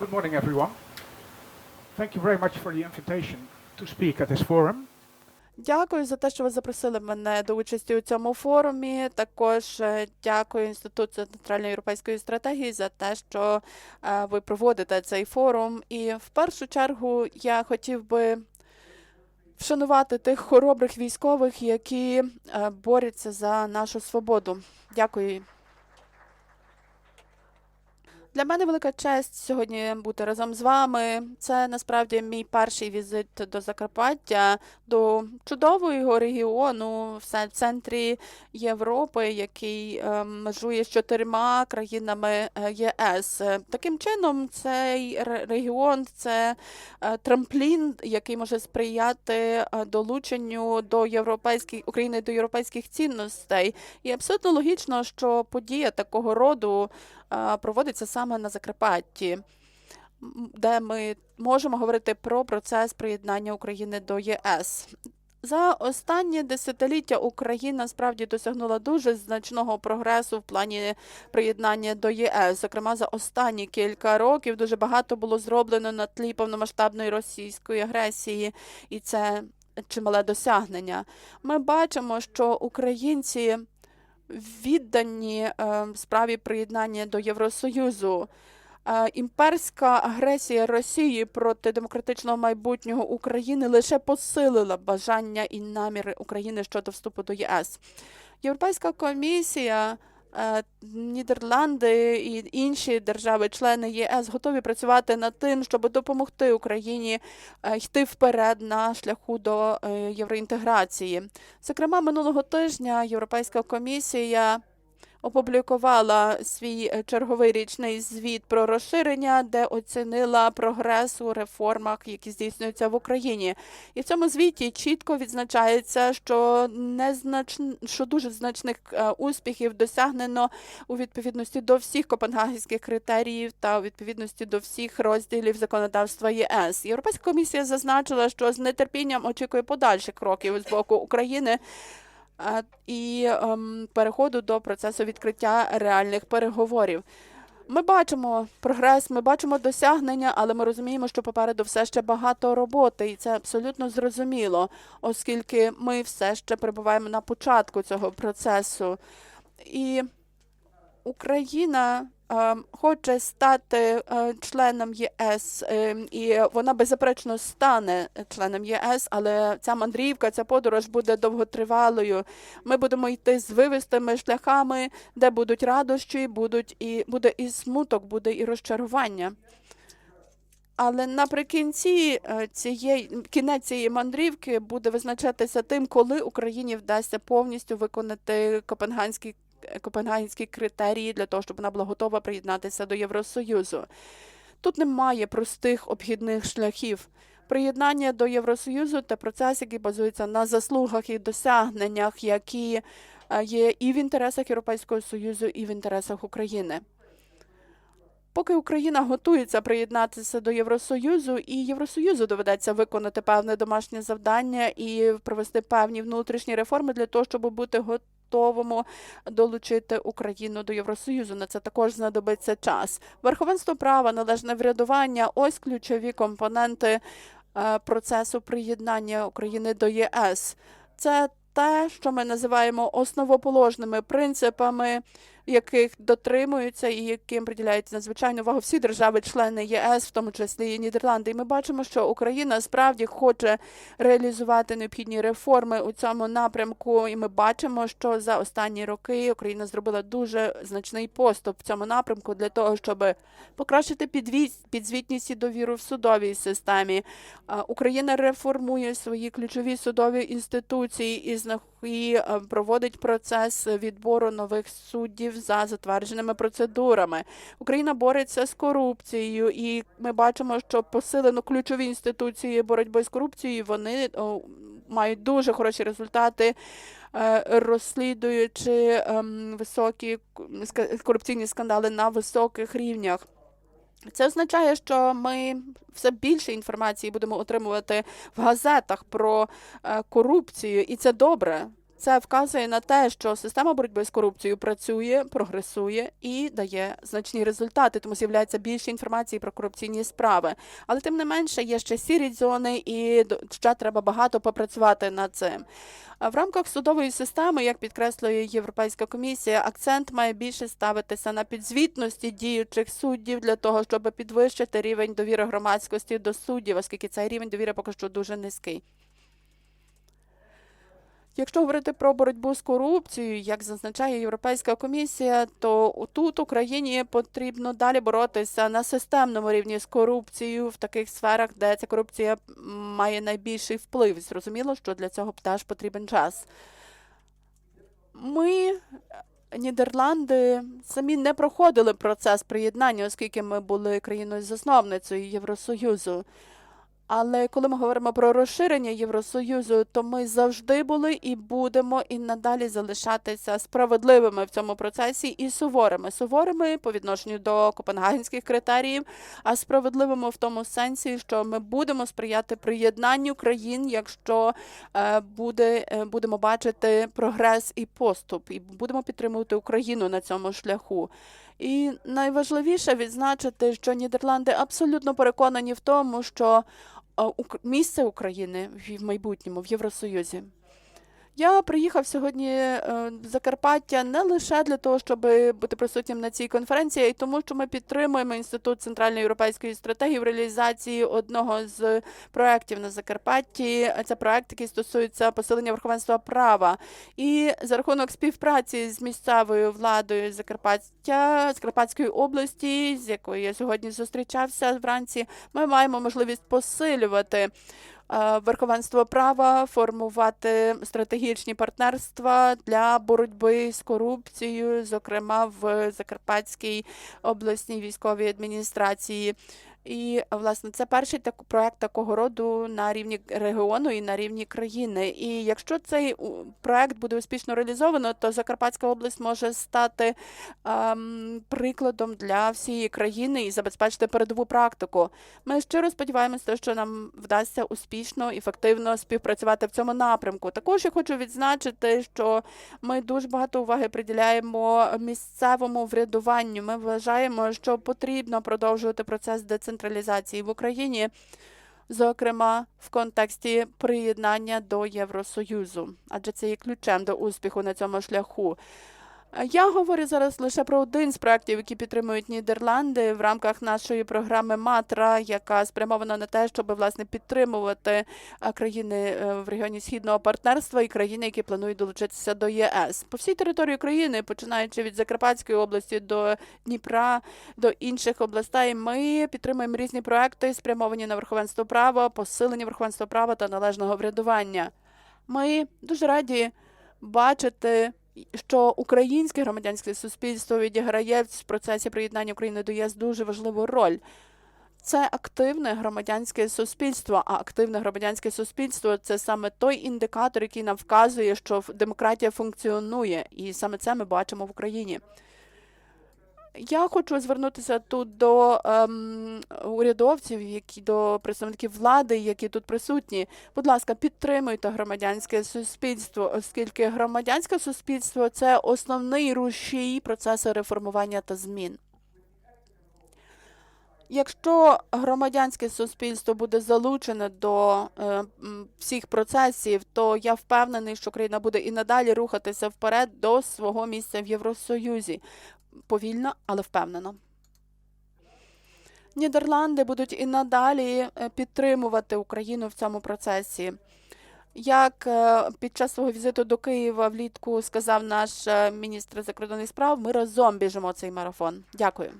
Good morning, everyone. Thank you very much for the invitation to speak at this forum. Дякую за те, що ви запросили мене до участі у цьому форумі. Також е, дякую Інституту центральної європейської стратегії за те, що е, ви проводите цей форум. І в першу чергу я хотів би вшанувати тих хоробрих військових, які е, борються за нашу свободу. Дякую. Для мене велика честь сьогодні бути разом з вами. Це насправді мій перший візит до Закарпаття, до чудового регіону в центрі Європи, який е, межує з чотирма країнами е, ЄС. Таким чином, цей регіон це е, трамплін, який може сприяти е, долученню до європейських України до європейських цінностей. І абсолютно логічно, що подія такого роду проводиться саме на Закарпатті, де ми можемо говорити про процес приєднання України до ЄС. За останні десятиліття Україна справді досягнула дуже значного прогресу в плані приєднання до ЄС. Зокрема, за останні кілька років дуже багато було зроблено на тлі повномасштабної російської агресії, і це чимале досягнення. Ми бачимо, що українці віддані е, справі приєднання до Євросоюзу. Е, Імперська агресія Росії проти демократичного майбутнього України лише посилила бажання і наміри України щодо вступу до ЄС. Європейська комісія, Нідерланди і інші держави-члени ЄС готові працювати над тим, щоб допомогти Україні е, йти вперед на шляху до е, євроінтеграції. Зокрема, минулого тижня Європейська комісія опублікувала свій е, черговий річний звіт про розширення, де оцінила прогрес у реформах, які здійснюються в Україні. І в цьому звіті чітко відзначається, що незнач... що дуже значних е, успіхів досягнено у відповідності до всіх копенгагенських критеріїв та у відповідності до всіх розділів законодавства ЄС. Європейська комісія зазначила, що з нетерпінням очікує подальших кроків з боку України. І ем, переходу до процесу відкриття реальних переговорів. Ми бачимо прогрес, ми бачимо досягнення, але ми розуміємо, що попереду все ще багато роботи, і це абсолютно зрозуміло, оскільки ми все ще перебуваємо на початку цього процесу. І Україна хоче стати е, членом ЄС, е, і вона беззаперечно стане членом ЄС, але ця мандрівка, ця подорож буде довготривалою. Ми будемо йти з вивистими шляхами, де будуть радощі, будуть і буде і смуток, буде і розчарування. Але наприкінці е, цієї кінець цієї мандрівки буде визначатися тим, коли Україні вдасться повністю виконати копенгагенські копенгагенські критерії для того, щоб вона була готова приєднатися до Євросоюзу. Тут немає простих обхідних шляхів. Приєднання до Євросоюзу це процес, який базується на заслугах і досягненнях, які е, є і в інтересах Європейського Союзу, і в інтересах України. Поки Україна готується приєднатися до Євросоюзу, і Євросоюзу доведеться виконати певне домашнє завдання і провести певні внутрішні реформи для того, щоб бути готовому долучити Україну до Євросоюзу. На це також знадобиться час. Верховенство права, належне врядування ось ключові компоненти е, процесу приєднання України до ЄС. Це те, що ми називаємо основоположними принципами, яких дотримуються і яким приділяють надзвичайну увагу всі держави-члени ЄС, в тому числі і Нідерланди. І ми бачимо, що Україна справді хоче реалізувати необхідні реформи у цьому напрямку. І ми бачимо, що за останні роки Україна зробила дуже значний поступ в цьому напрямку для того, щоб покращити підзвітність і довіру в судовій системі. Україна реформує свої ключові судові інституції і проводить процес відбору нових суддів за затвердженими процедурами. Україна бореться з корупцією, і ми бачимо, що посилено ключові інституції боротьби з корупцією. Вони мають дуже хороші результати. е, Розслідуючи ем, високі корупційні скандали на високих рівнях, це означає, що ми все більше інформації будемо отримувати в газетах про е, корупцію, і це добре. Це вказує на те, що система боротьби з корупцією працює, прогресує і дає значні результати, тому з'являється більше інформації про корупційні справи. Але тим не менше є ще сірі зони, і ще треба багато попрацювати над цим. В рамках судової системи, як підкреслює Європейська комісія, акцент має більше ставитися на підзвітності діючих суддів для того, щоб підвищити рівень довіри громадськості до суддів, оскільки цей рівень довіри поки що дуже низький. Якщо говорити про боротьбу з корупцією, як зазначає Європейська комісія, то тут Україні потрібно далі боротися на системному рівні з корупцією в таких сферах, де ця корупція має найбільший вплив. Зрозуміло, що для цього теж потрібен час. Ми, Нідерланди, самі не проходили процес приєднання, оскільки ми були країною-засновницею Євросоюзу. Але коли ми говоримо про розширення Євросоюзу, то ми завжди були і будемо і надалі залишатися справедливими в цьому процесі і суворими. Суворими по відношенню до копенгагенських критеріїв, а справедливими в тому сенсі, що ми будемо сприяти приєднанню країн, якщо е, буде, е, будемо бачити прогрес і поступ, і будемо підтримувати Україну на цьому шляху. І найважливіше відзначити, що Нідерланди абсолютно переконані в тому, що місце України в майбутньому в Євросоюзі. Я приїхав сьогодні е, в Закарпаття не лише для того, щоб бути присутнім на цій конференції, а й тому, що ми підтримуємо інститут центральної європейської стратегії в реалізації одного з проєктів на Закарпатті. Це проєкт, який стосується посилення верховенства права. І за рахунок співпраці з місцевою владою Закарпаття, Закарпатської області, з якою я сьогодні зустрічався вранці, ми маємо можливість посилювати е, верховенство права, формувати стратегічні партнерства для боротьби з корупцією, зокрема в Закарпатській обласній військовій адміністрації. І власне це перший так проект такого роду на рівні регіону і на рівні країни. І якщо цей проект буде успішно реалізовано, то Закарпатська область може стати ем, прикладом для всієї країни і забезпечити передову практику. Ми щиро сподіваємося, що нам вдасться успішно і ефективно співпрацювати в цьому напрямку. Також я хочу відзначити, що ми дуже багато уваги приділяємо місцевому врядуванню. Ми вважаємо, що потрібно продовжувати процес децентралізації в Україні. Зокрема, в контексті приєднання до Євросоюзу, адже це є ключем до успіху на цьому шляху. Я говорю зараз лише про один з проєктів, які підтримують Нідерланди в рамках нашої програми Матра, яка спрямована на те, щоб власне підтримувати е, країни е, в регіоні східного партнерства і країни, які планують долучитися до ЄС. По всій території України, починаючи від Закарпатської області до Дніпра, до інших областей, ми підтримуємо різні проекти, спрямовані на верховенство права, посилення верховенства права та належного врядування. Ми дуже раді бачити що українське громадянське суспільство відіграє в процесі приєднання України до ЄС дуже важливу роль. Це активне громадянське суспільство, а активне громадянське суспільство це саме той індикатор, який нам вказує, що демократія функціонує, і саме це ми бачимо в Україні. Я хочу звернутися тут до ем, урядовців, які до представників влади, які тут присутні. Будь ласка, підтримуйте громадянське суспільство, оскільки громадянське суспільство це основний рушій процесу реформування та змін. Якщо громадянське суспільство буде залучене до е, всіх процесів, то я впевнений, що країна буде і надалі рухатися вперед до свого місця в Євросоюзі. Повільно, але впевнено. Нідерланди будуть і надалі е, підтримувати Україну в цьому процесі. Як е, під час свого візиту до Києва влітку сказав наш е, міністр закордонних справ, ми разом біжимо цей марафон. Дякую.